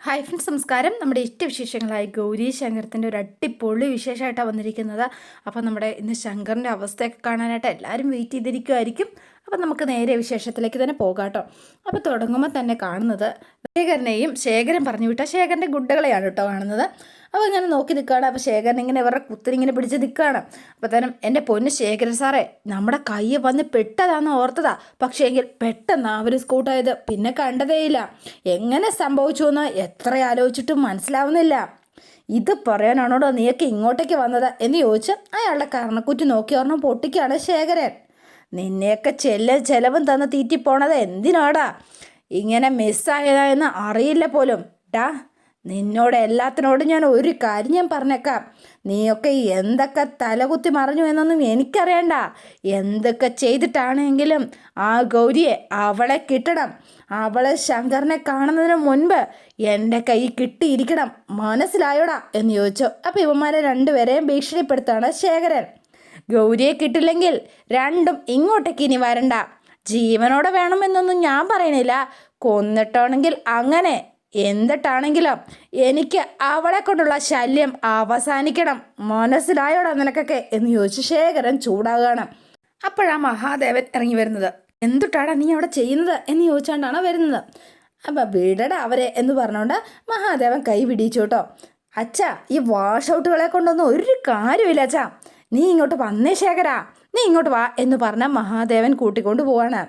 Hi friends നമസ്കാരം. നമ്മുടെ ഇഷ്ടവിശേഷങ്ങളായ ഗൗരി ശങ്കരത്തിന്റെ ഒരു അടിപൊളി വിശേഷമായിട്ടാണ് വന്നിരിക്കുന്നത്. അപ്പോൾ നമ്മുടെ ഇന്ന് ശങ്കറിന്റെ അവസ്ഥയൊക്കെ കാണാനായിട്ട് എല്ലാവരും വെയിറ്റ് ചെയ്തിരിക്കുമായിരിക്കും അപ്പോൾ നമുക്ക് നേരെ വിശേഷത്തിലേക്ക് തന്നെ പോകാട്ടോ. കേട്ടോ അപ്പോൾ തുടങ്ങുമ്പോൾ തന്നെ കാണുന്നത് ശേഖരനെയും ശേഖരൻ പറഞ്ഞു വിട്ട ശേഖരന്റെ ഗുഡ്ഡകളെയാണ് കേട്ടോ കാണുന്നത്. അപ്പോൾ ഇങ്ങനെ നോക്കി നിൽക്കുകയാണ്. അപ്പോൾ ശേഖരൻ ഇങ്ങനെ ഇവരുടെ കുത്തിനിങ്ങനെ പിടിച്ച് നിൽക്കുകയാണ്. അപ്പോൾ തന്നെ എന്റെ പൊന്ന് ശേഖരൻ സാറേ നമ്മുടെ കൈ വന്ന് പെട്ടതാണെന്ന് ഓർത്തതാ. പക്ഷേ എങ്കിൽ പെട്ടെന്ന് അവർ സ്കൂട്ടായത്. പിന്നെ കണ്ടതേയില്ല. എങ്ങനെ സംഭവിച്ചു എന്ന് എത്ര ആലോചിച്ചിട്ടും മനസ്സിലാവുന്നില്ല. ഇത് പറയാനാണോടോ നീയൊക്കെ ഇങ്ങോട്ടേക്ക് വന്നത് എന്ന് ചോദിച്ച് അയാളുടെ കാരണക്കുറ്റി നോക്കി ഓർണം പൊട്ടിക്കുകയാണ് ശേഖരൻ. നിന്നെയൊക്കെ ചെല്ല ചെലവും തന്ന് തീറ്റിപ്പോണത് എന്തിനാടാ? ഇങ്ങനെ മിസ്സായതാ എന്ന് അറിയില്ല പോലും. ടാ നിന്നോട് എല്ലാത്തിനോടും ഞാൻ ഒരു കാര്യം ഞാൻ പറഞ്ഞേക്കാം. നീയൊക്കെ എന്തൊക്കെ തലകുത്തി മറിഞ്ഞു എന്നൊന്നും എനിക്കറിയണ്ട. എന്തൊക്കെ ചെയ്തിട്ടാണെങ്കിലും ആ ഗൗരിയെ അവളെ കിട്ടണം. അവളെ ശങ്കറിനെ കാണുന്നതിന് മുൻപ് എന്റെ കൈ കിട്ടിയിരിക്കണം. മനസ്സിലായോടാ? എന്ന് ചോദിച്ചു. അപ്പോൾ ഇവന്മാരെ രണ്ടുപേരെയും ഭീഷണിപ്പെടുത്താണ് ശേഖരൻ. ഗൗരിയെ കിട്ടില്ലെങ്കിൽ രണ്ടും ഇങ്ങോട്ടേക്ക് ഇനി വരണ്ട. ജീവനോടെ വേണമെന്നൊന്നും ഞാൻ പറയണില്ല. കൊന്നിട്ടാണെങ്കിൽ അങ്ങനെ എന്തിട്ടാണെങ്കിലും എനിക്ക് അവളെ കൊണ്ടുള്ള ശല്യം അവസാനിക്കണം. മനസ്സിലായോടാ നിനക്കൊക്കെ എന്ന് ചോദിച്ചു ശേഖരൻ ചൂടാകുകയാണ് അപ്പോഴാ മഹാദേവൻ ഇറങ്ങി വരുന്നത്. എന്തുട്ടാടാ നീ അവിടെ ചെയ്യുന്നത് എന്ന് ചോദിച്ചാണ്ടാണ് വരുന്നത്. അപ്പം വിടട അവരെ എന്ന് പറഞ്ഞുകൊണ്ട് മഹാദേവൻ കൈ പിടിച്ചു കേട്ടോ. അച്ഛ ഈ വാഷ് ഔട്ടുകളെ കൊണ്ടൊന്നും ഒരു കാര്യമില്ല അച്ഛാ. നീ ഇങ്ങോട്ട് വന്നേ ശേഖര. നീ ഇങ്ങോട്ട് വാ എന്ന് പറഞ്ഞ മഹാദേവൻ കൂട്ടിക്കൊണ്ട് പോവാണ്.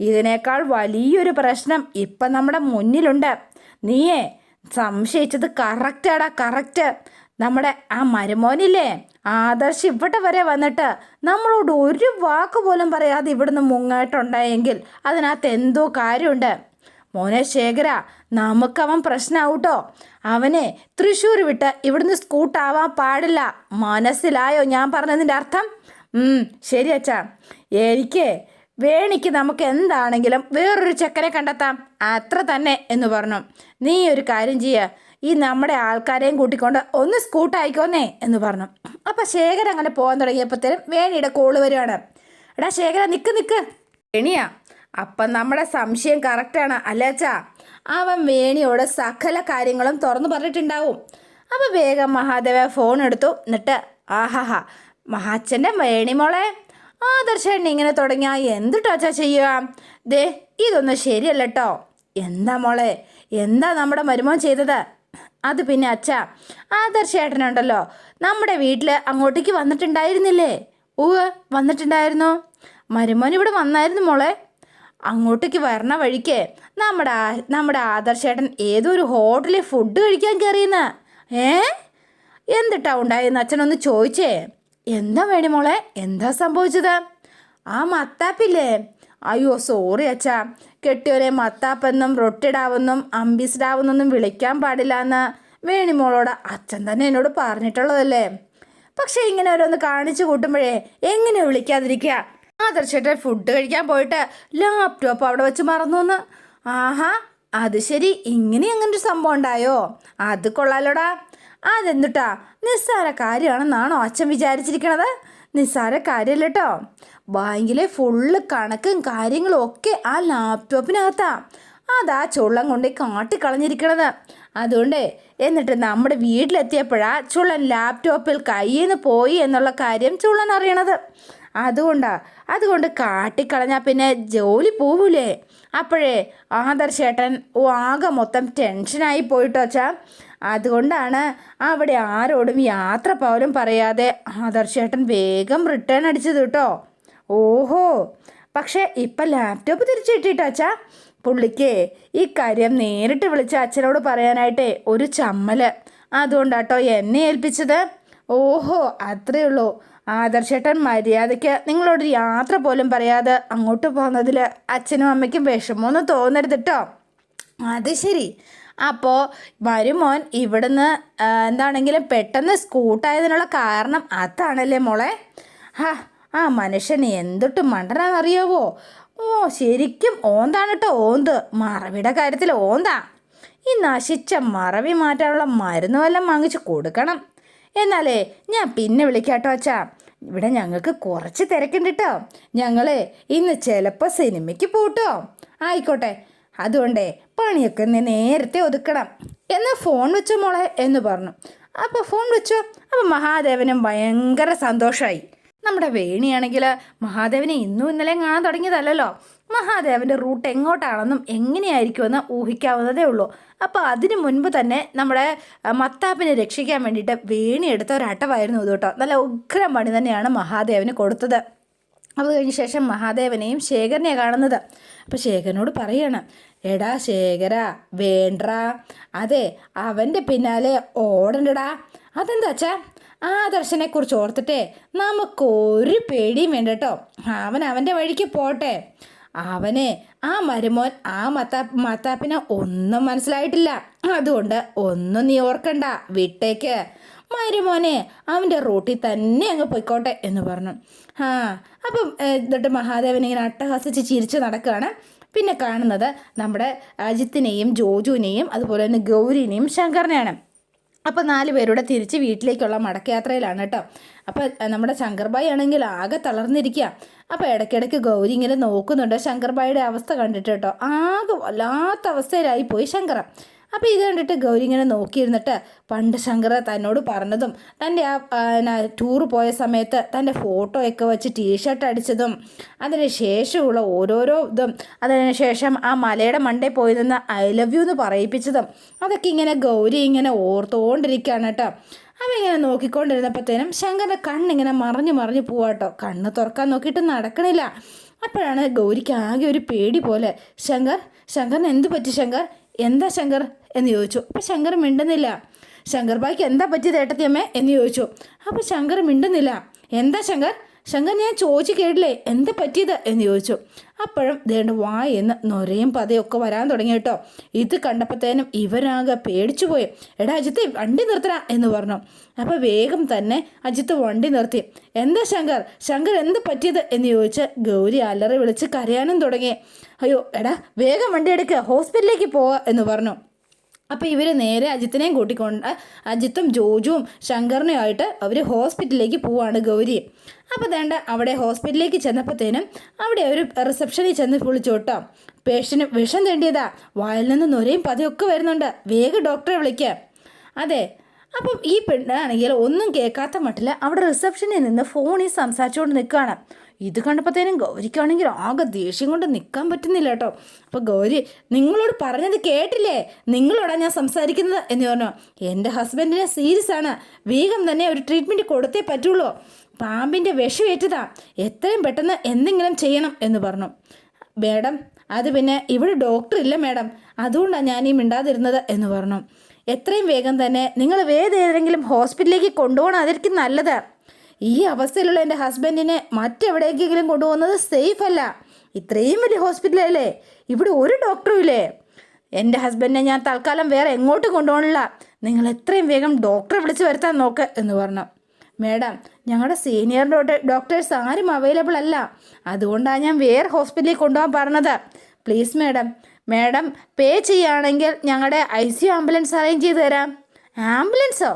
ഇതിനേക്കാൾ വലിയൊരു പ്രശ്നം ഇപ്പം നമ്മുടെ മുന്നിലുണ്ട്. നീയേ സംശയിച്ചത് കറക്റ്റാടാ കറക്റ്റ് നമ്മുടെ ആ മരുമോനില്ലേ ആദർശ് ഇവിടെ വരെ വന്നിട്ട് നമ്മളോട് ഒരു വാക്ക് പോലും പറയാതെ ഇവിടുന്ന് മുങ്ങായിട്ടുണ്ടായെങ്കിൽ അതിനകത്ത് എന്തോ കാര്യമുണ്ട്. മോനെ ശേഖര നമുക്കവൻ പ്രശ്നമാവൂട്ടോ അവനെ തൃശ്ശൂർ വിട്ട് ഇവിടുന്ന് സ്കൂട്ടാവാൻ പാടില്ല. മനസ്സിലായോ ഞാൻ പറഞ്ഞതിന്റെ അർത്ഥം? ശരി അച്ഛാ. എനിക്ക് വേണിക്ക് നമുക്ക് എന്താണെങ്കിലും വേറൊരു ചെക്കനെ കണ്ടെത്താം. അത്ര തന്നെ എന്ന് പറഞ്ഞു. നീ ഒരു കാര്യം ചെയ്യുക ഈ നമ്മുടെ ആൾക്കാരെയും കൂട്ടിക്കൊണ്ട് ഒന്ന് സ്കൂട്ടായിക്കോന്നേ എന്ന് പറഞ്ഞു. അപ്പം ശേഖരൻ അങ്ങനെ പോകാൻ തുടങ്ങിയപ്പോഴത്തേനും വേണിയുടെ കോൾ വരുവാണ്. എടാ ശേഖര നിൽക്ക് നിൽക്ക് വേണിയാ? അപ്പം നമ്മുടെ സംശയം കറക്റ്റാണ് അല്ലേച്ചാ അവൻ വേണിയോട് സകല കാര്യങ്ങളും തുറന്നു പറഞ്ഞിട്ടുണ്ടാവും. അപ്പം വേഗം മഹാദേവ ഫോൺ എടുത്തു. എന്നിട്ട് ആഹാഹാ മഹാച്ചന്റെ വേണിമോളെ ആദർശൻ ഇങ്ങനെ തുടങ്ങിയാൽ എന്ത് അച്ചാ ചെയ്യുക? ദേ ഇതൊന്നും ശരിയല്ല കേട്ടോ എന്താ മോളെ എന്താ നമ്മുടെ മരുമോൻ ചെയ്തത്? അത് പിന്നെ അച്ഛ ആദർശേട്ടനുണ്ടല്ലോ. നമ്മുടെ വീട്ടിൽ അങ്ങോട്ടേക്ക് വന്നിട്ടുണ്ടായിരുന്നില്ലേ? ഊവ് വന്നിട്ടുണ്ടായിരുന്നോ? മരുമോൻ ഇവിടെ വന്നായിരുന്നു മോളെ. അങ്ങോട്ടേക്ക് വരണ വഴിക്ക് നമ്മുടെ നമ്മുടെ ആദർശേട്ടൻ ഏതോ ഒരു ഹോട്ടലിൽ ഫുഡ് കഴിക്കാൻ കയറിയെന്ന് ഏ? എന്തിട്ടാ ഉണ്ടായെന്ന് അച്ഛനൊന്ന് ചോദിച്ചേ. എന്താ വേണി മോളെ? എന്താ സംഭവിച്ചത്? ആ മത്താപ്പില്ലേ? അയ്യോ സോറി അച്ഛാ. കെട്ടിയോരെ മത്താപ്പെന്നും റൊട്ടിടാവെന്നും അമ്പിസ്ഡാവെന്നൊന്നും വിളിക്കാൻ പാടില്ല എന്ന് വേണിമോളോട് അച്ഛൻ തന്നെ എന്നോട് പറഞ്ഞിട്ടുള്ളതല്ലേ? പക്ഷേ ഇങ്ങനെ ഓരോന്ന് കാണിച്ചു കൂട്ടുമ്പോഴേ എങ്ങനെ വിളിക്കാതിരിക്കുക? ആദർശേട്ടൻ ഫുഡ് കഴിക്കാൻ പോയിട്ട് ലാപ്ടോപ്പ് അവിടെ വെച്ച് മറന്നു ആഹാ അത് ശരി. ഇങ്ങനെ അങ്ങനെ ഒരു സംഭവം ഉണ്ടായോ? അത് കൊള്ളാലോടാ. അതെന്തുട്ടാ? നിസ്സാര കാര്യമാണെന്നാണോ അച്ഛൻ വിചാരിച്ചിരിക്കണത്? നിസ്സാര കാര്യമല്ല കേട്ടോ ബാങ്കിലെ ഫുള്ള് കണക്കും കാര്യങ്ങളും ഒക്കെ ആ ലാപ്ടോപ്പിനകത്താ അതാ ചുള്ളം കൊണ്ട് കാട്ടിക്കളഞ്ഞിരിക്കണത്. അതുകൊണ്ട് എന്നിട്ട് നമ്മുടെ വീട്ടിലെത്തിയപ്പോഴാ ചുള്ളൻ ലാപ്ടോപ്പിൽ കയ്യിൽ നിന്ന് പോയി എന്നുള്ള കാര്യം ചുള്ളൻ അറിയണത്. അതുകൊണ്ടാ അതുകൊണ്ട് കാട്ടിക്കളഞ്ഞാൽ പിന്നെ ജോലി പോവൂലേ. അപ്പോഴേ ആദർശേട്ടൻ ആകെ മൊത്തം ടെൻഷനായി പോയിട്ടോ അതുകൊണ്ടാണ് അവിടെ ആരോടും യാത്ര പോലും പറയാതെ ആദർശേട്ടൻ വേഗം റിട്ടേൺ അടിച്ചത് കേട്ടോ. ഓഹോ പക്ഷേ ഇപ്പം ലാപ്ടോപ്പ് തിരിച്ചു കിട്ടിയിട്ടോ പുള്ളിക്ക് ഈ കാര്യം നേരിട്ട് വിളിച്ച അച്ഛനോട് പറയാനായിട്ടേ ഒരു ചമ്മൽ. അതുകൊണ്ടാട്ടോ എന്നെ ഏൽപ്പിച്ചത്. ഓഹോ അത്രയേ ഉള്ളൂ. ആദർശേട്ടൻ മര്യാദയ്ക്ക് നിങ്ങളോട് യാത്ര പോലും പറയാതെ അങ്ങോട്ട് പോകുന്നതിൽ അച്ഛനും അമ്മയ്ക്കും വിഷമമൊന്നും തോന്നരുത് കേട്ടോ അത് ശരി. അപ്പോൾ മരുമോൻ ഇവിടുന്ന് എന്താണെങ്കിലും പെട്ടെന്ന് സ്കൂട്ടായതിനുള്ള കാരണം അതാണല്ലേ മോളെ? ഹാ ആ മനുഷ്യൻ എന്തൊട്ട് മണ്ടനാണെന്നറിയാവോ? ഓ ശരിക്കും ഓന്താണ് കേട്ടോ ഓന്ത്. മറവിയുടെ കാര്യത്തിൽ ഓന്താ. ഈ നശിച്ച മറവി മാറ്റാനുള്ള മരുന്ന് വല്ലതും വാങ്ങിച്ച് കൊടുക്കണം. എന്നാലേ ഞാൻ പിന്നെ വിളിക്കാട്ടോ അച്ഛാ. ഇവിടെ ഞങ്ങൾക്ക് കുറച്ച് തിരക്കുണ്ട് കേട്ടോ ഞങ്ങൾ ഇന്ന് ചിലപ്പോൾ സിനിമയ്ക്ക് പോട്ടോ. ആയിക്കോട്ടെ അതുകൊണ്ടേ പണിയൊക്കെ നേരത്തെ ഒതുക്കണം. എന്നാൽ ഫോൺ വെച്ചോ മോളെ എന്ന് പറഞ്ഞു. അപ്പോൾ ഫോൺ വെച്ചോ? അപ്പോൾ മഹാദേവനും ഭയങ്കര സന്തോഷമായി നമ്മുടെ വേണിയാണെങ്കിൽ മഹാദേവനെ ഇന്നും ഇന്നലെയും കാണാൻ തുടങ്ങിയതല്ലല്ലോ. മഹാദേവന്റെ റൂട്ട് എങ്ങോട്ടാണെന്നും എങ്ങനെയായിരിക്കുമെന്ന് ഊഹിക്കാവുന്നതേ ഉള്ളൂ. അപ്പോൾ അതിന് മുൻപ് തന്നെ നമ്മുടെ മത്താപ്പിനെ രക്ഷിക്കാൻ വേണ്ടിയിട്ട് വേണിയെടുത്ത ഒരട്ടമായിരുന്നു ഇത് കേട്ടോ. നല്ല ഉഗ്രം പണി തന്നെയാണ് മഹാദേവന് കൊടുത്തത്. അത് കഴിഞ്ഞ ശേഷം മഹാദേവനെയും ശേഖരനെ കാണുന്നത്. അപ്പോൾ ശേഖരനോട് പറയണം എടാ ശേഖര വേണ്ട അതെ അവന്റെ പിന്നാലെ ഓടണ്ടടാ. അതെന്താ അച്ഛാ? ആ ദർശനെക്കുറിച്ച് ഓർത്തിട്ടേ നമുക്കൊരു പേടിയും വേണ്ട കേട്ടോ. അവൻ അവന്റെ വഴിക്ക് പോട്ടെ. അവനെ ആ മരുമോൻ ആ മത്താ മാത്താപ്പിനെ ഒന്നും മനസ്സിലായിട്ടില്ല. അതുകൊണ്ട് ഒന്നും നീ ഓർക്കണ്ട. വിട്ടേക്ക്. മരുമോനെ അവന്റെ റൂട്ടിൽ തന്നെ അങ്ങ് പൊയ്ക്കോട്ടെ എന്ന് പറഞ്ഞു. ആ അപ്പം എന്നിട്ട് മഹാദേവൻ ഇങ്ങനെ അട്ടഹസിച്ച് ചിരിച്ച് നടക്കുകയാണ് പിന്നെ കാണുന്നത് നമ്മുടെ അജിത്തിനെയും ജോജുവിനെയും അതുപോലെ തന്നെ ഗൗരിനെയും ശങ്കറിനെയാണ്. അപ്പോൾ നാല് പേരുടെ തിരിച്ച് വീട്ടിലേക്കുള്ള മടക്കയാത്രയിലാണ് കേട്ടോ. അപ്പോൾ നമ്മുടെ ശങ്കർബായി ആണെങ്കിൽ ആകെ തളർന്നിരിക്കുക അപ്പോൾ ഇടയ്ക്കിടയ്ക്ക് ഗൗരി ഇങ്ങനെ നോക്കുന്നുണ്ട്. ശങ്കർബായിയുടെ അവസ്ഥ കണ്ടിട്ട് കേട്ടോ. ആകെ വല്ലാത്ത അവസ്ഥയിലായി പോയി ശങ്കറ അപ്പോൾ ഇത് കണ്ടിട്ട് ഗൗരി ഇങ്ങനെ നോക്കിയിരുന്നിട്ട് പണ്ട് ശങ്കർ തന്നോട് പറഞ്ഞതും തന്റെ ആ ടൂർ പോയ സമയത്ത് തന്റെ ഫോട്ടോയൊക്കെ വെച്ച് ടീഷർട്ട് അടിച്ചതും അതിന് ശേഷമുള്ള ഓരോരോ ഇതും അതിന് ശേഷം ആ മലയുടെ മണ്ടേ പോയി നിന്ന് ഐ ലവ് യു എന്ന് പറയിപ്പിച്ചതും അതൊക്കെ ഇങ്ങനെ ഗൗരി ഇങ്ങനെ ഓർത്തുകൊണ്ടിരിക്കുകയാണ് കേട്ടോ. അവ ഇങ്ങനെ നോക്കിക്കൊണ്ടിരുന്നപ്പോഴത്തേനും ശങ്കറിന്റെ കണ്ണിങ്ങനെ മറിഞ്ഞു മറിഞ്ഞു പോവാട്ടോ. കണ്ണ് തുറക്കാൻ നോക്കിയിട്ട് നടക്കണില്ല. അപ്പോഴാണ് ഗൗരിക്ക് ആകെ ഒരു പേടി പോലെ ശങ്കർ ശങ്കറിന് എന്ത് പറ്റി ശങ്കർ? എന്താ ശങ്കർ? എന്ന് ചോദിച്ചു. അപ്പോൾ ശങ്കർ മിണ്ടുന്നില്ല. ശങ്കർ ബായിക്ക് എന്താ പറ്റിയത് ഏട്ടത്തിയമ്മേ? എന്ന് ചോദിച്ചു. അപ്പോൾ ശങ്കർ മിണ്ടുന്നില്ല. എന്താ ശങ്കർ? ശങ്കർ ഞാൻ ചോദിച്ചു കേട്ടില്ലേ? എന്താ പറ്റിയത്? എന്ന് ചോദിച്ചു. അപ്പോഴും ദേണ്ട വായെന്ന് നൊരയും പതയൊക്കെ വരാൻ തുടങ്ങി കേട്ടോ. ഇത് കണ്ടപ്പോഴത്തേനും ഇവരാകെ പേടിച്ചു പോയി. എടാ അജിത്ത് വണ്ടി നിർത്തരാ എന്ന് പറഞ്ഞു. അപ്പോൾ വേഗം തന്നെ അജിത്ത് വണ്ടി നിർത്തി. എന്താ ശങ്കർ? ശങ്കർ എന്ത് പറ്റിയത്? എന്ന് ചോദിച്ച് ഗൗരി അലറി വിളിച്ച് കരയാനും തുടങ്ങി. അയ്യോ എടാ വേഗം വണ്ടി എടുക്കുക ഹോസ്പിറ്റലിലേക്ക് പോവുക എന്ന് പറഞ്ഞു. അപ്പോൾ ഇവർ നേരെ അജിത്തിനെയും കൂട്ടിക്കൊണ്ട് അജിത്തും ജോജുവും ശങ്കറിനുമായിട്ട് അവർ ഹോസ്പിറ്റലിലേക്ക് പോവാണ് ഗൗരി. അപ്പോൾ വേണ്ട അവിടെ ഹോസ്പിറ്റലിലേക്ക് ചെന്നപ്പോഴത്തേനും അവിടെ ഒരു റിസപ്ഷനിൽ ചെന്ന് വിളിച്ചു കേട്ടോ. പേഷ്യന് വിഷം തേണ്ടിയതാ. വായിൽ നിന്ന് നൊരയും പതിയൊക്കെ വരുന്നുണ്ട്. വേഗം ഡോക്ടറെ വിളിക്കുക അതെ. അപ്പം ഈ പെണ്ണാണെങ്കിൽ ഒന്നും കേൾക്കാത്ത മട്ടിൽ അവിടെ റിസപ്ഷനിൽ നിന്ന് ഫോണിൽ സംസാരിച്ചുകൊണ്ട് നിൽക്കുകയാണ്. ഇത് കണ്ടപ്പോഴത്തേനും ഗൗരിക്കാണെങ്കിൽ ആകെ ദേഷ്യം കൊണ്ട് നിൽക്കാൻ പറ്റുന്നില്ല കേട്ടോ. അപ്പോൾ ഗൗരി നിങ്ങളോട് പറഞ്ഞത് കേട്ടില്ലേ? നിങ്ങളോടാ ഞാൻ സംസാരിക്കുന്നത് എന്ന് പറഞ്ഞു. എന്റെ ഹസ്ബൻഡിനെ സീരിയസ് ആണ്. വേഗം തന്നെ ഒരു ട്രീറ്റ്മെന്റ് കൊടുത്തേ പറ്റുള്ളൂ. പാമ്പിന്റെ വിഷമേറ്റതാ. എത്രയും പെട്ടെന്ന് എന്തെങ്കിലും ചെയ്യണം എന്ന് പറഞ്ഞു. മേഡം അത് പിന്നെ ഇവിടെ ഡോക്ടർ ഇല്ല മേഡം. അതുകൊണ്ടാണ് ഞാൻ ഈ മിണ്ടാതിരുന്നത് എന്ന് പറഞ്ഞു. എത്രയും വേഗം തന്നെ നിങ്ങൾ വേറെ ഏതെങ്കിലും ഹോസ്പിറ്റലിലേക്ക് കൊണ്ടുപോകണം. അതായിരിക്കും നല്ലത്. ഈ അവസ്ഥയിലുള്ള എന്റെ ഹസ്ബൻഡിനെ മറ്റെവിടേക്കെങ്കിലും കൊണ്ടുപോകുന്നത് സേഫ് അല്ല ഇത്രയും വലിയ ഹോസ്പിറ്റലല്ലേ? ഇവിടെ ഒരു ഡോക്ടറും ഇല്ലേ? എന്റെ ഹസ്ബൻഡിനെ ഞാൻ തൽക്കാലം വേറെ എങ്ങോട്ടും കൊണ്ടുപോകണില്ല. നിങ്ങൾ എത്രയും വേഗം ഡോക്ടറെ വിളിച്ച് വരുത്താൻ നോക്ക് എന്ന് പറഞ്ഞു. മേഡം ഞങ്ങളുടെ സീനിയർ ഡോക്ടേഴ്സ് ആരും അവൈലബിൾ അല്ല. അതുകൊണ്ടാണ് ഞാൻ വേറെ ഹോസ്പിറ്റലിൽ കൊണ്ടുപോകാൻ പറഞ്ഞത്. പ്ലീസ് മേഡം മേഡം പേ ചെയ്യുകയാണെങ്കിൽ ഞങ്ങളുടെ ഐ സി ആംബുലൻസ് അറേഞ്ച് ചെയ്ത് തരാം. ആംബുലൻസോ?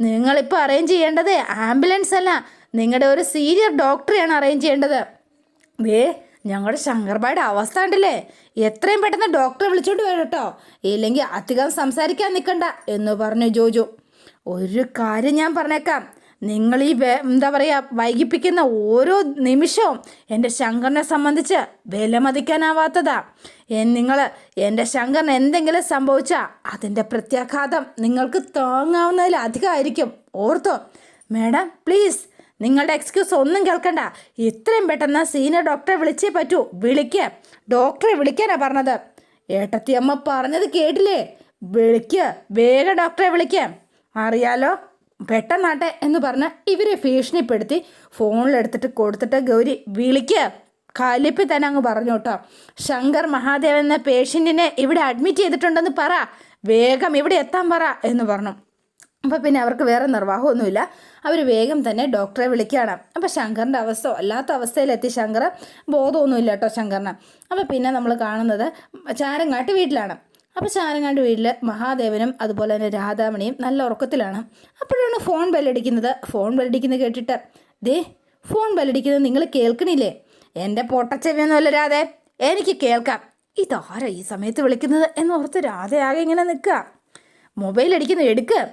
നിങ്ങളിപ്പോൾ അറേഞ്ച് ചെയ്യേണ്ടത് ആംബുലൻസ് അല്ല. നിങ്ങളുടെ ഒരു സീനിയർ ഡോക്ടറെയാണ് അറേഞ്ച് ചെയ്യേണ്ടത്. ദേ ഞങ്ങളുടെ ശങ്കർബായുടെ അവസ്ഥ ഉണ്ടല്ലേ എത്രയും പെട്ടെന്ന് ഡോക്ടറെ വിളിച്ചോണ്ട് വരും കേട്ടോ ഇല്ലെങ്കിൽ അധികം സംസാരിക്കാൻ നിൽക്കണ്ട എന്ന് പറഞ്ഞു ജോജു. ഒരു കാര്യം ഞാൻ പറഞ്ഞേക്കാം. നിങ്ങൾ ഈ എന്താ പറയുക വൈകിപ്പിക്കുന്ന ഓരോ നിമിഷവും എന്റെ ശങ്കറിനെ സംബന്ധിച്ച് വിലമതിക്കാനാവാത്തതാ നിങ്ങൾ എന്റെ ശങ്കറിന് എന്തെങ്കിലും സംഭവിച്ചാൽ അതിന്റെ പ്രത്യാഘാതം നിങ്ങൾക്ക് താങ്ങാവുന്നതിലധികമായിരിക്കും ഓർത്തോ? മാഡം പ്ലീസ് നിങ്ങളുടെ എക്സ്ക്യൂസ് ഒന്നും കേൾക്കണ്ട. ഇത്രയും പെട്ടെന്ന് സീനിയർ ഡോക്ടറെ വിളിച്ചേ പറ്റൂ. വിളിക്ക്. ഡോക്ടറെ വിളിക്കാനാ പറഞ്ഞത്. ഏട്ടത്തിയമ്മ പറഞ്ഞത് കേട്ടില്ലേ? വിളിക്ക്. വേഗം ഡോക്ടറെ വിളിക്ക്. അറിയാലോ? പെട്ടെന്നാട്ടെ എന്ന് പറഞ്ഞ് ഇവരെ ഭീഷണിപ്പെടുത്തി ഫോണിലെടുത്തിട്ട് കൊടുത്തിട്ട് ഗൗരി വിളിക്കുക കാലിപ്പി തന്നെ അങ്ങ് പറഞ്ഞു കേട്ടോ ശങ്കർ മഹാദേവൻ എന്ന പേഷ്യന്റിനെ ഇവിടെ അഡ്മിറ്റ് ചെയ്തിട്ടുണ്ടെന്ന് പറ വേഗം ഇവിടെ എത്താൻ പറ എന്ന് പറഞ്ഞു. അപ്പോൾ പിന്നെ അവർക്ക് വേറെ നിർവാഹമൊന്നുമില്ല. അവർ വേഗം തന്നെ ഡോക്ടറെ വിളിക്കുകയാണ്. അപ്പോൾ ശങ്കറിന്റെ അവസ്ഥ അല്ലാത്ത അവസ്ഥയിലെത്തി ശങ്കർ ബോധമൊന്നുമില്ല കേട്ടോ ശങ്കറിന്. അപ്പോൾ പിന്നെ നമ്മൾ കാണുന്നത് ചാരങ്ങാട്ട് വീട്ടിലാണ്. അപ്പോൾ ചാരങ്ങാട്ട് വീട്ടിൽ മഹാദേവനും അതുപോലെ തന്നെ രാധാമണിയും നല്ല ഉറക്കത്തിലാണ്. അപ്പോഴാണ് ഫോൺ ബെല്ലടിക്കുന്നത് ഫോൺ ബെല്ലടിക്കുന്നത് കേട്ടിട്ട് ദേ ഫോൺ ബെല്ലടിക്കുന്നത് നിങ്ങൾ കേൾക്കണില്ലേ? എന്റെ പൊട്ടച്ചെവിയൊന്നുമല്ല രാധേ എനിക്ക് കേൾക്കാം. ഇതാരാ ഈ സമയത്ത് വിളിക്കുന്നത് എന്നോർത്ത് രാധയാകെ ഇങ്ങനെ നിൽക്കുക. മൊബൈൽ അടിക്കുന്നു എടുക്ക്.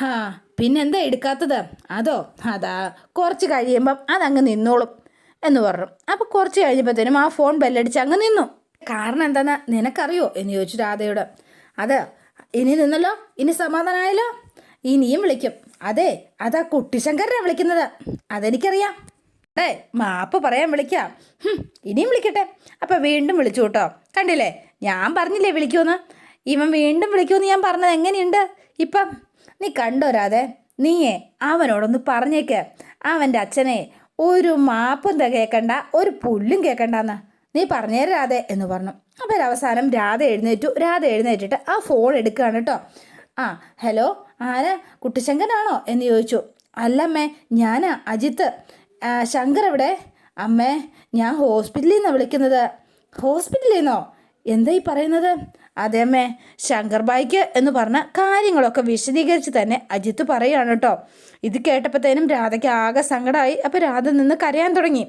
ഹാ പിന്നെന്താ എടുക്കാത്തത്? അതോ അതാ കുറച്ച് കഴിയുമ്പം അതങ്ങ് നിന്നോളും എന്ന് പറഞ്ഞു. അപ്പോൾ കുറച്ച് കഴിഞ്ഞപ്പോഴത്തേനും ആ ഫോൺ ബെല്ലടിച്ച് അങ്ങ് നിന്നു. കാരണം എന്താന്ന് നിനക്കറിയോ? എന്ന് ചോദിച്ചു രാധയോട്. അത് ഇനി നിന്നല്ലോ? ഇനി സമാധാനമായല്ലോ ഇനിയും വിളിക്കും. അതെ അതാ കുട്ടിശങ്കരനെ വിളിക്കുന്നത്. അതെനിക്കറിയാം. ഏ മാപ്പ് പറയാൻ വിളിക്കാം. ഇനിയും വിളിക്കട്ടെ. അപ്പം വീണ്ടും വിളിച്ചു കേട്ടോ. കണ്ടില്ലേ? ഞാൻ പറഞ്ഞില്ലേ വിളിക്കുമെന്ന്? ഇവൻ വീണ്ടും വിളിക്കുമെന്ന് ഞാൻ പറഞ്ഞത് എങ്ങനെയുണ്ട്? ഇപ്പം നീ കണ്ടോ രാധേ? നീയേ അവനോടൊന്ന് പറഞ്ഞേക്ക്. അവന്റെ അച്ഛനെ ഒരു മാപ്പും കേൾക്കണ്ട ഒരു പുല്ലും കേൾക്കണ്ടെന്ന് നീ പറഞ്ഞേര് രാധ എന്ന് പറഞ്ഞു. അപ്പോൾ അവസാനം രാധ എഴുന്നേറ്റു. രാധ എഴുന്നേറ്റിട്ട് ആ ഫോൺ എടുക്കുകയാണ് കേട്ടോ. ആ ഹലോ ആരാ? കുട്ടിശങ്കനാണോ? എന്ന് ചോദിച്ചു. അല്ലമ്മേ ഞാനാ അജിത്ത്. ശങ്കർ എവിടെ? അമ്മേ ഞാൻ ഹോസ്പിറ്റലിൽ നിന്നാണ് വിളിക്കുന്നത്. ഹോസ്പിറ്റലിൽ നിന്നോ? എന്താ ഈ പറയുന്നത്? അതെ അമ്മേ ശങ്കർ ബായിക്ക് എന്ന് പറഞ്ഞ കാര്യങ്ങളൊക്കെ വിശദീകരിച്ച് തന്നെ അജിത്ത് പറയുകയാണ് കേട്ടോ. ഇത് കേട്ടപ്പോഴത്തേനും രാധയ്ക്ക് ആകെ സങ്കടമായി അപ്പോൾ രാധ നിന്ന് കരയാൻ തുടങ്ങി.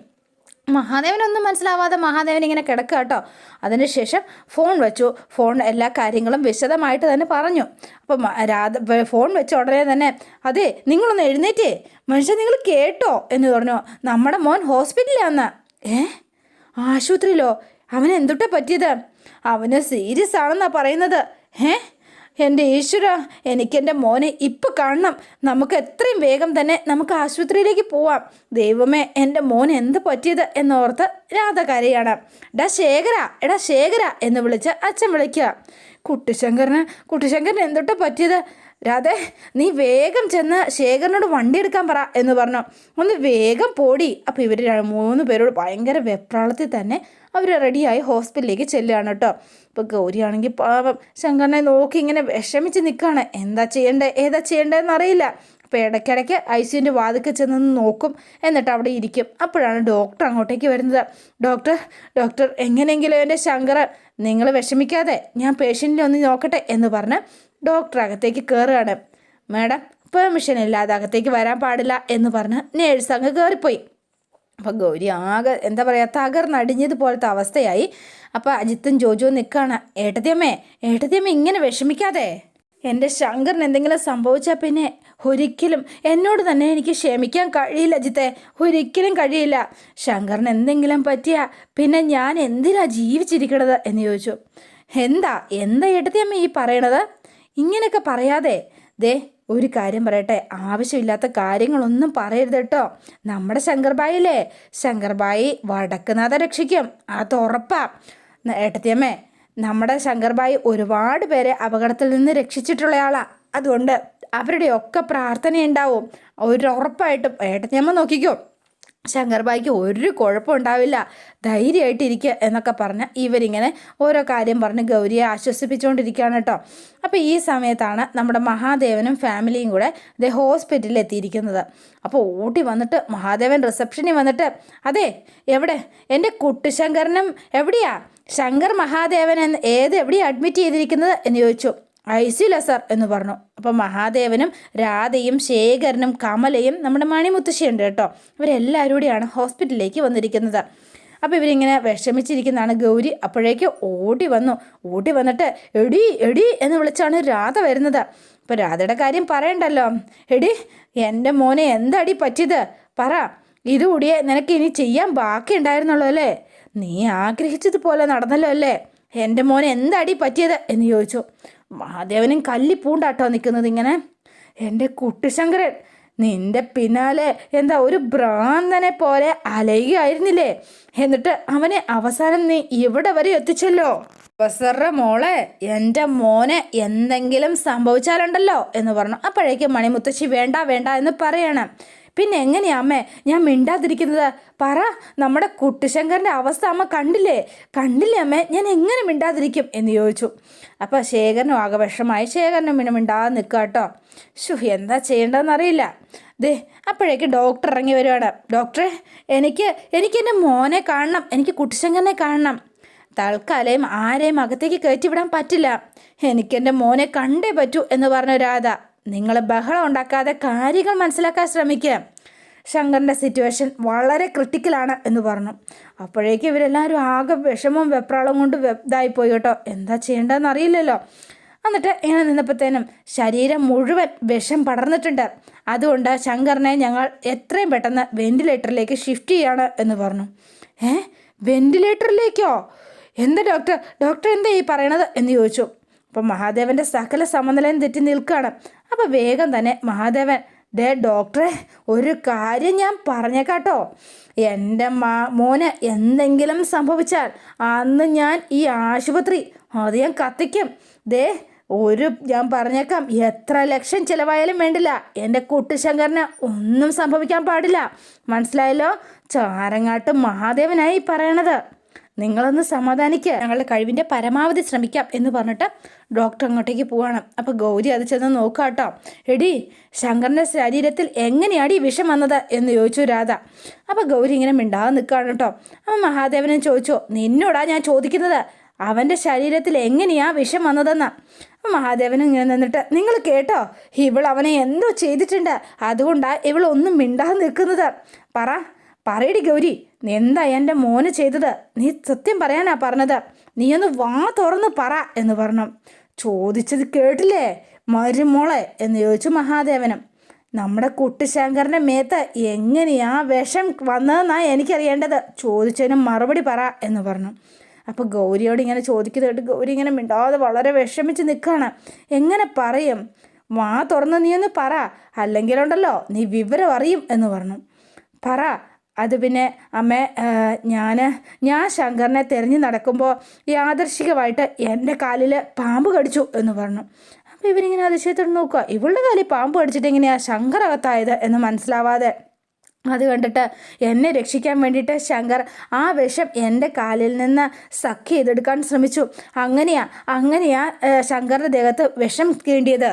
മഹാദേവനൊന്നും മനസ്സിലാവാതെ മഹാദേവൻ ഇങ്ങനെ കിടക്കുക കേട്ടോ. അതിനുശേഷം ഫോൺ വെച്ചു. ഫോൺ എല്ലാ കാര്യങ്ങളും വിശദമായിട്ട് തന്നെ പറഞ്ഞു. അപ്പം രാധ ഫോൺ വെച്ച ഉടനെ തന്നെ അതെ നിങ്ങളൊന്ന് എഴുന്നേറ്റേ. മനുഷ്യൻ നിങ്ങൾ കേട്ടോ എന്ന് പറഞ്ഞു. നമ്മുടെ മോൻ ഹോസ്പിറ്റലിലാന്ന്. ഏ? ആശുപത്രിയിലോ? അവന് എന്തുട്ടാ പറ്റിയത്? അവന് സീരിയസ് ആണെന്നാ പറയുന്നത്. ഏ? എന്റെ ഈശ്വര എനിക്കെന്റെ മോനെ ഇപ്പം കാണണം. നമുക്ക് എത്രയും വേഗം തന്നെ നമുക്ക് ആശുപത്രിയിലേക്ക് പോവാം. ദൈവമേ എന്റെ മോൻ എന്ത് പറ്റിയത് എന്നോർത്ത് രാധ കരയാണ് എടാ ശേഖര എടാ ശേഖര എന്ന് വിളിച്ച് അച്ഛൻ വിളിക്കുക. കുട്ടിശങ്കറിന് കുട്ടിശങ്കറിന് എന്തൊട്ടാ പറ്റിയത്? രാധേ നീ വേഗം ചെന്ന് ശേഖരനോട് വണ്ടി എടുക്കാൻ പറ എന്ന് പറഞ്ഞു. ഒന്ന് വേഗം പോടി. അപ്പോൾ ഇവർ മൂന്ന് പേരോട് ഭയങ്കര വെപ്രാളത്തിൽ തന്നെ അവർ റെഡിയായി ഹോസ്പിറ്റലിലേക്ക് ചെല്ലുകയാണ് കേട്ടോ. ഇപ്പോൾ ഗൗരിയാണെങ്കിൽ പാവം. ശങ്കരനെ നോക്കി ഇങ്ങനെ വിഷമിച്ച് നിൽക്കുകയാണ് എന്താ ചെയ്യണ്ടേ? ഏതാ ചെയ്യേണ്ടതെന്ന് അറിയില്ല. അപ്പോൾ ഇടയ്ക്കിടയ്ക്ക് ഐ സിയുന്റെ വാതിക്ക് ചെന്ന് നോക്കും. എന്നിട്ട് അവിടെ ഇരിക്കും. അപ്പോഴാണ് ഡോക്ടർ അങ്ങോട്ടേക്ക് വരുന്നത്. ഡോക്ടർ ഡോക്ടർ എങ്ങനെയെങ്കിലും എന്റെ ശങ്കർ നിങ്ങൾ വിഷമിക്കാതെ ഞാൻ പേഷ്യന്റിനെ ഒന്ന് നോക്കട്ടെ എന്ന് പറഞ്ഞ് ഡോക്ടർ അകത്തേക്ക് കയറുകയാണ് മാഡം പെർമിഷൻ ഇല്ലാതെ അകത്തേക്ക് വരാൻ പാടില്ല എന്ന് പറഞ്ഞ് നേഴ്സ് അങ്ങ് കയറിപ്പോയി അപ്പം ഗൗരി ആകെ എന്താ പറയുക തകർന്നടിഞ്ഞതുപോലത്തെ അവസ്ഥയായി. അപ്പോൾ അജിത്തും ജോജോ നിൽക്കുകയാണ് ഏട്ടത്തിയമ്മേ ഏട്ടത്തിയമ്മ ഇങ്ങനെ വിഷമിക്കാതെ. എന്റെ ശങ്കറിന് എന്തെങ്കിലും സംഭവിച്ചാൽ പിന്നെ ഒരിക്കലും എന്നോട് തന്നെ എനിക്ക് ക്ഷമിക്കാൻ കഴിയില്ല അജിത്തെ. ഒരിക്കലും കഴിയില്ല. ശങ്കറിന് എന്തെങ്കിലും പറ്റിയാ പിന്നെ ഞാൻ എന്തിനാ ജീവിച്ചിരിക്കണത് എന്ന് ചോദിച്ചു. എന്താ എന്താ ഏട്ടത്തിയമ്മ ഈ പറയണത്? ഇങ്ങനെയൊക്കെ പറയാതെ. ദേ ഒരു കാര്യം പറയട്ടെ. ആവശ്യമില്ലാത്ത കാര്യങ്ങളൊന്നും പറയരുത് കേട്ടോ. നമ്മുടെ ശങ്കർബായില്ലേ? ശങ്കർബായി വടക്കുനാഥ രക്ഷിക്കും. അത് ഉറപ്പാ. ഏട്ടത്തിയമ്മേ നമ്മുടെ ശങ്കർബായി ഒരുപാട് പേരെ അപകടത്തിൽ നിന്ന് രക്ഷിച്ചിട്ടുള്ളയാളാ. അതുകൊണ്ട് അവരുടെ ഒക്കെ പ്രാർത്ഥനയുണ്ടാവും. ഒരു ഉറപ്പായിട്ടും ഏട്ടത്തിയമ്മ നോക്കിക്കോ. ശങ്കർബായിക്ക് ഒരു കുഴപ്പം ഉണ്ടാവില്ല. ധൈര്യമായിട്ടിരിക്കുക എന്നൊക്കെ പറഞ്ഞ് ഇവരിങ്ങനെ ഓരോ കാര്യം പറഞ്ഞ് ഗൗരിയെ ആശ്വസിപ്പിച്ചുകൊണ്ടിരിക്കുകയാണ് കേട്ടോ. അപ്പോൾ ഈ സമയത്താണ് നമ്മുടെ മഹാദേവനും ഫാമിലിയും കൂടെ ഇത് ഹോസ്പിറ്റലിൽ എത്തിയിരിക്കുന്നത്. അപ്പോൾ ഓടി വന്നിട്ട് മഹാദേവൻ റിസപ്ഷനിൽ വന്നിട്ട് അതെ എവിടെ? എന്റെ കുട്ടിശങ്കരനും എവിടെയാ? ശങ്കർ മഹാദേവൻ എന്ന് ഏത് എവിടെയാണ് അഡ്മിറ്റ് ചെയ്തിരിക്കുന്നത് എന്ന് ചോദിച്ചു. ഐ സിയില സർ എന്ന് പറഞ്ഞു. അപ്പോൾ മഹാദേവനും രാധയും ശേഖരനും കമലയും നമ്മുടെ മണിമുത്തശ്ശിയുണ്ട് കേട്ടോ. ഇവരെല്ലാവരും കൂടിയാണ് ഹോസ്പിറ്റലിലേക്ക് വന്നിരിക്കുന്നത്. അപ്പോൾ ഇവരിങ്ങനെ വിഷമിച്ചിരിക്കുന്നതാണ് ഗൗരി. അപ്പോഴേക്ക് ഓടി വന്നു. ഓടി വന്നിട്ട് എടി എടി എന്ന് വിളിച്ചാണ് രാധ വരുന്നത്. അപ്പോൾ രാധയുടെ കാര്യം പറയണ്ടല്ലോ. എടി എന്റെ മോനെ എന്താടി പറ്റിയത്? പറ. ഇതുകൂടിയേ നിനക്ക് ഇനി ചെയ്യാൻ ബാക്കി ഉണ്ടായിരുന്നുള്ളൂ അല്ലേ? നീ ആഗ്രഹിച്ചതുപോലെ നടന്നല്ലോ അല്ലേ? എന്റെ മോനെ എന്താടി പറ്റിയത്? എന്ന് ചോദിച്ചു. മഹാദേവനും കല്ലി പൂണ്ടാട്ടോ നിൽക്കുന്നത് ഇങ്ങനെ. എന്റെ കുട്ടിശങ്കരൻ നിന്റെ പിന്നാലെ എന്താ ഒരു ഭ്രാന്തനെ പോലെ അലയുകയായിരുന്നില്ലേ? എന്നിട്ട് അവനെ അവസാനം നീ ഇവിടെ വരെ എത്തിച്ചല്ലോ? പ്രൊഫസറുടെ മോളെ എന്റെ മോനെ എന്തെങ്കിലും സംഭവിച്ചാലുണ്ടല്ലോ എന്ന് പറഞ്ഞു. അപ്പോഴേക്കും മണിമുത്തശ്ശി വേണ്ട വേണ്ട എന്ന് പറയണം. പിന്നെ എങ്ങനെയാ അമ്മേ? ഞാൻ മിണ്ടാതിരിക്കുന്നത്? പറ നമ്മുടെ കുട്ടിശങ്കറിന്റെ അവസ്ഥ അമ്മ കണ്ടില്ലേ? കണ്ടില്ലേ അമ്മേ? ഞാൻ എങ്ങനെ മിണ്ടാതിരിക്കും? എന്ന് ചോദിച്ചു. അപ്പോൾ ശേഖരനും ആകെ വിഷമായി. ശേഖരനും പിന്നെ മിണ്ടാതെ നിൽക്കുക കേട്ടോ. ഷു എന്താ ചെയ്യേണ്ടതെന്ന് അറിയില്ല. ദേ അപ്പോഴേക്ക് ഡോക്ടർ ഇറങ്ങി വരുവാണ്. ഡോക്ടറെ എനിക്ക് എനിക്ക് എന്റെ മോനെ കാണണം. എനിക്ക് കുട്ടിശങ്കറിനെ കാണണം. തൽക്കാലം ആരെയും അകത്തേക്ക് കയറ്റിവിടാൻ പറ്റില്ല. എനിക്കെന്റെ മോനെ കണ്ടേ പറ്റൂ എന്ന് പറഞ്ഞ രാധ നിങ്ങൾ ബഹളം ഉണ്ടാക്കാതെ കാര്യങ്ങൾ മനസ്സിലാക്കാൻ ശ്രമിക്കുക. ശങ്കറിന്റെ സിറ്റുവേഷൻ വളരെ ക്രിട്ടിക്കലാണ് എന്ന് പറഞ്ഞു. അപ്പോഴേക്കും ഇവരെല്ലാവരും ആകെ വിഷമവും വെപ്രാളം കൊണ്ട് വെ- ഇതായിപ്പോയി കേട്ടോ. എന്താ ചെയ്യേണ്ടതെന്ന് അറിയില്ലല്ലോ. എന്നിട്ട് ഇങ്ങനെ നിന്നപ്പോഴത്തേനും ശരീരം മുഴുവൻ വിഷം പടർന്നിട്ടുണ്ട്. അതുകൊണ്ട് ശങ്കറിനെ ഞങ്ങൾ എത്രയും പെട്ടെന്ന് വെന്റിലേറ്ററിലേക്ക് ഷിഫ്റ്റ് ചെയ്യാണ് എന്ന് പറഞ്ഞു. ഏ? വെന്റിലേറ്ററിലേക്കോ എന്താ ഡോക്ടർ ഡോക്ടർ എന്താ ഈ പറയണത് എന്ന് ചോദിച്ചു. അപ്പം മഹാദേവന്റെ സകല സമനിലയും തെറ്റി നിൽക്കുകയാണ്. അപ്പോൾ വേഗം തന്നെ മഹാദേവൻ ഡേ ഡോക്ടറെ ഒരു കാര്യം ഞാൻ പറഞ്ഞേക്കാട്ടോ. എന്റെ മാ മോന് എന്തെങ്കിലും സംഭവിച്ചാൽ അന്ന് ഞാൻ ഈ ആശുപത്രി അത് ഞാൻ കത്തിക്കും. ദേ ഒരു ഞാൻ പറഞ്ഞേക്കാം എത്ര ലക്ഷം ചിലവായാലും വേണ്ടില്ല. എന്റെ കുട്ടിശങ്കറിന് ഒന്നും സംഭവിക്കാൻ പാടില്ല. മനസ്സിലായല്ലോ? ചാരങ്ങാട്ട് മഹാദേവനായി പറയണത്. നിങ്ങളൊന്ന് സമാധാനിക്കുക ഞങ്ങളുടെ കഴിവിന്റെ പരമാവധി ശ്രമിക്കാം എന്ന് പറഞ്ഞിട്ട് ഡോക്ടർ അങ്ങോട്ടേക്ക് പോവാണ്. അപ്പോൾ ഗൗരി അത് ചെന്ന് നോക്കാട്ടോ. എടി ശങ്കറിന്റെ ശരീരത്തിൽ എങ്ങനെയാണ് ഈ വിഷം വന്നത് എന്ന് ചോദിച്ചു രാധ. അപ്പോൾ ഗൗരി ഇങ്ങനെ മിണ്ടാതെ നിൽക്കുകയാണ് കേട്ടോ. അപ്പോൾ മഹാദേവനെ ചോദിച്ചോ നിന്നോടാ ഞാൻ ചോദിക്കുന്നത്? അവന്റെ ശരീരത്തിൽ എങ്ങനെയാ വിഷം വന്നതെന്ന്? മഹാദേവൻ ഇങ്ങനെ നിന്നിട്ട് നിങ്ങൾ കേട്ടോ ഇവൾ അവനെ എന്തോ ചെയ്തിട്ടുണ്ട്. അതുകൊണ്ടാണ് ഇവൾ ഒന്നും മിണ്ടാതെ നിൽക്കുന്നത്. പറ പറയടി ഗൗരി നീ എന്താ എന്റെ മോന് ചെയ്തത്? നീ സത്യം പറയാനാ പറഞ്ഞത്. നീ ഒന്ന് വാ തുറന്ന് പറ എന്ന് പറഞ്ഞു. ചോദിച്ചത് കേട്ടില്ലേ? മരുമോളെ എന്ന് ചോദിച്ചു മഹാദേവനും. നമ്മുടെ കുട്ടിശങ്കറിന്റെ മേത്ത് എങ്ങനെയാ വിഷം വന്നതെന്നാ എനിക്കറിയേണ്ടത്. ചോദിച്ചതിന് മറുപടി പറ എന്ന് പറഞ്ഞു. അപ്പോൾ ഗൗരിയോട് ഇങ്ങനെ ചോദിക്കുന്നതായിട്ട് ഗൗരി ഇങ്ങനെ മിണ്ടാതെ വളരെ വിഷമിച്ച് നിൽക്കുകയാണ് എങ്ങനെ പറയും? വാ തുറന്ന് നീ ഒന്ന് പറ. അല്ലെങ്കിലുണ്ടല്ലോ നീ വിവരം അറിയും എന്ന് പറഞ്ഞു. പറ അത് പിന്നെ അമ്മ ഞാൻ ഞാൻ ശങ്കറിനെ തെരഞ്ഞു നടക്കുമ്പോൾ യാദർശികമായിട്ട് എന്റെ കാലിൽ പാമ്പ് കടിച്ചു എന്ന് പറഞ്ഞു. അപ്പോൾ ഇവരിങ്ങനെ അതിശയത്തോട് നോക്കുക. ഇവളുടെ കാലിൽ പാമ്പ് കടിച്ചിട്ട് എങ്ങനെയാണ് ശങ്കർ അകത്തായത് എന്ന് മനസ്സിലാവാതെ അത് കണ്ടിട്ട് എന്നെ രക്ഷിക്കാൻ വേണ്ടിയിട്ട് ശങ്കർ ആ വിഷം എന്റെ കാലിൽ നിന്ന് സഖ്യ ചെയ്തെടുക്കാൻ ശ്രമിച്ചു. അങ്ങനെയാ അങ്ങനെയാ ശങ്കറിന്റെ ദേഹത്ത് വിഷം കീണ്ടിയത്.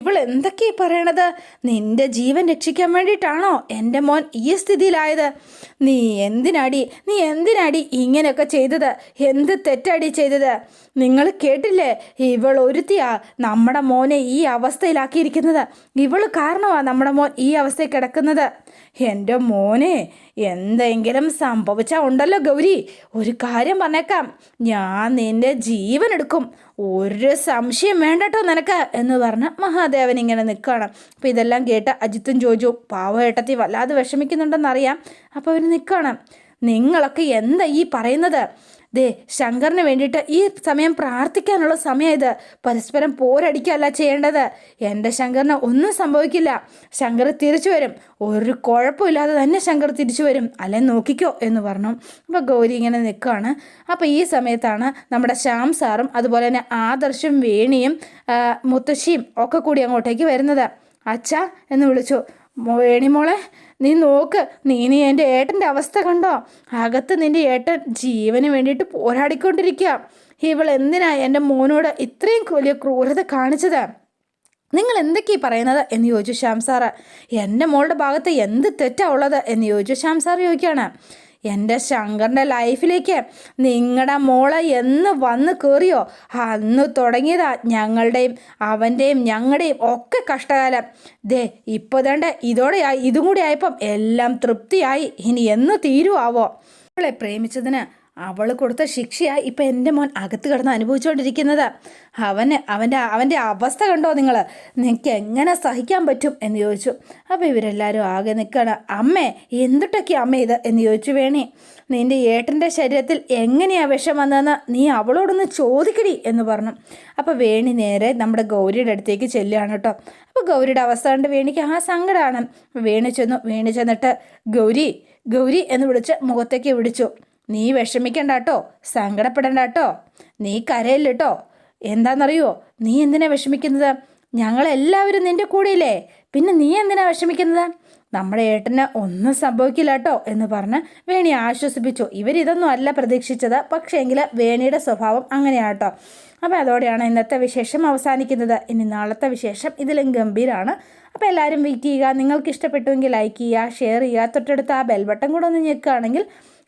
ഇവൾ എന്തൊക്കെയാ പറയണത്? നിന്റെ ജീവൻ രക്ഷിക്കാൻ വേണ്ടിയിട്ടാണോ എന്റെ മോൻ ഈ സ്ഥിതിയിലായത്? നീ എന്തിനാടി നീ എന്തിനാടി ഇങ്ങനെയൊക്കെ ചെയ്തത്? എന്ത് തെറ്റാടി ചെയ്തത്? നിങ്ങൾ കേട്ടില്ലേ? ഇവൾ ഒരുത്തിയാ നമ്മുടെ മോനെ ഈ അവസ്ഥയിലാക്കിയിരിക്കുന്നത്. ഇവൾ കാരണമാണ് നമ്മുടെ മോൻ ഈ അവസ്ഥയിൽ കിടക്കുന്നത്. എന്റെ മോനെ എന്തെങ്കിലും സംഭവിച്ചാൽ ഉണ്ടല്ലോ ഗൗരി. ഒരു കാര്യം പറഞ്ഞേക്കാം. ഞാൻ നിന്റെ ജീവൻ എടുക്കും. ഒരു സംശയം വേണ്ടട്ടോ നിനക്ക് എന്ന് പറഞ്ഞ മഹാദേവൻ ഇങ്ങനെ നിൽക്കുകയാണ്. അപ്പോൾ ഇതെല്ലാം കേട്ട് അജിത്തും ജോജു പാവേട്ടത്തി വല്ലാതെ വിഷമിക്കുന്നുണ്ടെന്നറിയാം. അപ്പോൾ അവർ നിൽക്കുകയാണ്. നിങ്ങളൊക്കെ എന്താ ഈ പറയുന്നത്? ദേ ശങ്കറിന് വേണ്ടിയിട്ട് ഈ സമയം പ്രാർത്ഥിക്കാനുള്ള സമയം ഇത് പരസ്പരം പോരടിക്കല്ല ചെയ്യേണ്ടത്. എന്റെ ശങ്കറിന് ഒന്നും സംഭവിക്കില്ല. ശങ്കർ തിരിച്ചു വരും. ഒരു കുഴപ്പമില്ലാതെ തന്നെ ശങ്കർ തിരിച്ചു വരും. അല്ലെ നോക്കിക്കോ എന്ന് പറഞ്ഞു. അപ്പോൾ ഗൗരി ഇങ്ങനെ നിൽക്കുകയാണ്. അപ്പോൾ ഈ സമയത്താണ് നമ്മുടെ ശ്യാം സാറും അതുപോലെ തന്നെ ആദർശും വേണിയും മുത്തശ്ശിയും ഒക്കെ കൂടി അങ്ങോട്ടേക്ക് വരുന്നത്. അച്ഛ എന്ന് വിളിച്ചു. വേണിമോളെ നീ നോക്ക്. നീ നീ എന്റെ ഏട്ടന്റെ അവസ്ഥ കണ്ടോ? അകത്ത് നിന്റെ ഏട്ടൻ ജീവന് വേണ്ടിയിട്ട് പോരാടിക്കൊണ്ടിരിക്കുക ഇവൾ എന്തിനാ എന്റെ മോനോട് ഇത്രയും വലിയ ക്രൂരത കാണിച്ചത്? നിങ്ങൾ എന്തൊക്കെയാ പറയുന്നത് എന്ന് ചോദിച്ചു ശ്യാം സാറ്. എന്റെ മോളുടെ ഭാഗത്ത് എന്ത് തെറ്റാ ഉള്ളത് എന്ന് ചോദിച്ചു ശ്യാം സാർ ചോദിക്കുകയാണ്. എന്റെ ശങ്കറിന്റെ ലൈഫിലേക്ക് നിങ്ങളുടെ മോളെ എന്ന് വന്ന് കയറിയോ അന്ന് തുടങ്ങിയതാ ഞങ്ങളുടെയും അവന്റെയും ഞങ്ങളുടെയും ഒക്കെ കഷ്ടകാലം. ദേ ഇപ്പോൾ തേണ്ട ഇതോടെ ഇതും കൂടി ആയപ്പം എല്ലാം തൃപ്തിയായി. ഇനി എന്ന് തീരുവാവോ? അവളെ പ്രേമിച്ചതിന് അവൾ കൊടുത്ത ശിക്ഷയാണ് ഇപ്പം എന്റെ മോൻ അകത്ത് കിടന്ന് അനുഭവിച്ചുകൊണ്ടിരിക്കുന്നത് അവന് അവന്റെ അവന്റെ അവസ്ഥ കണ്ടോ നിങ്ങൾ നിങ്ങൾക്ക് എങ്ങനെ സഹിക്കാൻ പറ്റും എന്ന് ചോദിച്ചു. അപ്പോൾ ഇവരെല്ലാവരും ആകെ നിൽക്കുകയാണ് അമ്മേ എന്തിട്ടൊക്കെയാണ് അമ്മ ഇത് എന്ന് ചോദിച്ചു വേണി. നിന്റെ ഏട്ടന്റെ ശരീരത്തിൽ എങ്ങനെയാണ് വിഷം വന്നതെന്ന് നീ അവളോടൊന്ന് ചോദിക്കടി എന്ന് പറഞ്ഞു. അപ്പോൾ വേണി നേരെ നമ്മുടെ ഗൗരിയുടെ അടുത്തേക്ക് ചെല്ലുകയാണ് കേട്ടോ. അപ്പോൾ ഗൗരിയുടെ അവസ്ഥ കണ്ട് വേണിക്ക് ആ സങ്കടമാണ് വേണി ചെന്നു വേണി ചെന്നിട്ട് ഗൗരി ഗൗരി എന്ന് വിളിച്ച് മുഖത്തേക്ക് വിളിച്ചു. നീ വിഷമിക്കണ്ട കേട്ടോ സങ്കടപ്പെടണ്ട കേട്ടോ നീ കരയില്ല കേട്ടോ എന്താണെന്നറിയോ നീ എന്തിനാ വിഷമിക്കുന്നത്? ഞങ്ങളെല്ലാവരും നിന്റെ കൂടെയില്ലേ? പിന്നെ നീ എന്തിനാ വിഷമിക്കുന്നത്? നമ്മുടെ ഏട്ടന് ഒന്നും സംഭവിക്കില്ല കേട്ടോ എന്ന് പറഞ്ഞ് വേണി ആശ്വസിപ്പിച്ചു. ഇവരിതൊന്നും അല്ല പ്രതീക്ഷിച്ചത്. പക്ഷേങ്കിൽ വേണിയുടെ സ്വഭാവം അങ്ങനെയാണ് കേട്ടോ അപ്പോൾ അതോടെയാണ് ഇന്നത്തെ വിശേഷം അവസാനിക്കുന്നത്. ഇനി നാളത്തെ വിശേഷം ഇതിലും ഗംഭീരമാണ് അപ്പോൾ എല്ലാവരും വെയിറ്റ് ചെയ്യുക. നിങ്ങൾക്ക് ഇഷ്ടപ്പെട്ടുവെങ്കിൽ ലൈക്ക് ചെയ്യുക ഷെയർ ചെയ്യുക. തൊട്ടടുത്ത് ആ ബെൽ ബട്ടൺ കൂടെ ഒന്ന് ഞെക്കുകയാണെങ്കിൽ